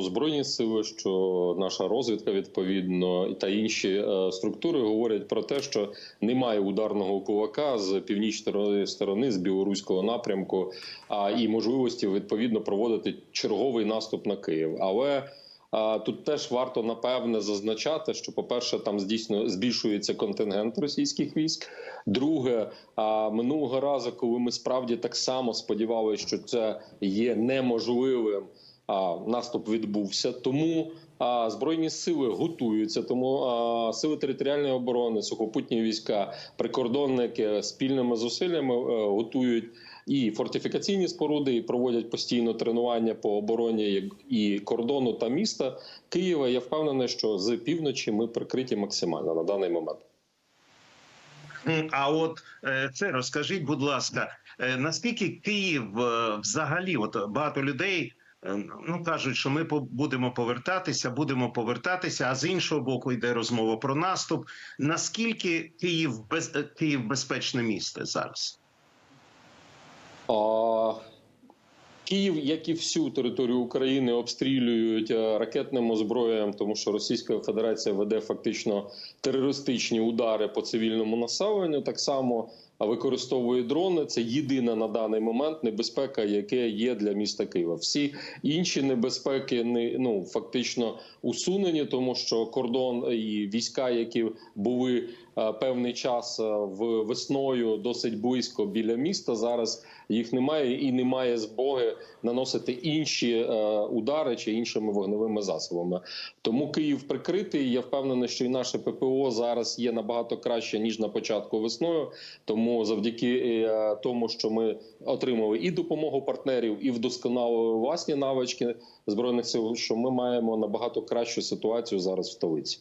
Збройні сили, що наша розвідка відповідно та інші е, структури говорять про те, що немає ударного кулака з північної сторони, з білоруського напрямку, а і можливості відповідно проводити черговий наступ на Київ. Але тут теж варто напевне зазначати, що, по-перше, там здійсно збільшується контингент російських військ. Друге, минулого разу, коли ми справді так само сподівалися, що це є неможливим наступ відбувся. Тому а, збройні сили готуються. Тому а, сили територіальної оборони, сухопутні війська, прикордонники спільними зусиллями е, готують. І фортифікаційні споруди і проводять постійно тренування по обороні і кордону та міста Києва. Я впевнений, що з півночі ми прикриті максимально на даний момент. А от е, це розкажіть, будь ласка, е, наскільки Київ взагалі, от багато людей ну кажуть, що ми будемо повертатися, будемо повертатися. А з іншого боку, йде розмова про наступ. Наскільки Київ без е, Київ безпечне місце зараз? А, Київ, як і всю територію України, обстрілюють е, ракетним озброєнням, тому що Російська Федерація веде фактично терористичні удари по цивільному населенню. Так само використовує дрони. Це єдина на даний момент небезпека, яке є для міста Києва. Всі інші небезпеки не ну фактично усунені, тому що кордон і війська, які були е, певний час е, в весною досить близько біля міста. Зараз їх немає і немає змоги наносити інші е, удари чи іншими вогневими засобами. Тому Київ прикритий. Я впевнений, що і наше ППО зараз є набагато краще ніж на початку весною. Тому завдяки е, тому, що ми отримали і допомогу партнерів, і вдосконалили власні навички збройних сил, що ми маємо набагато кращу ситуацію зараз в столиці.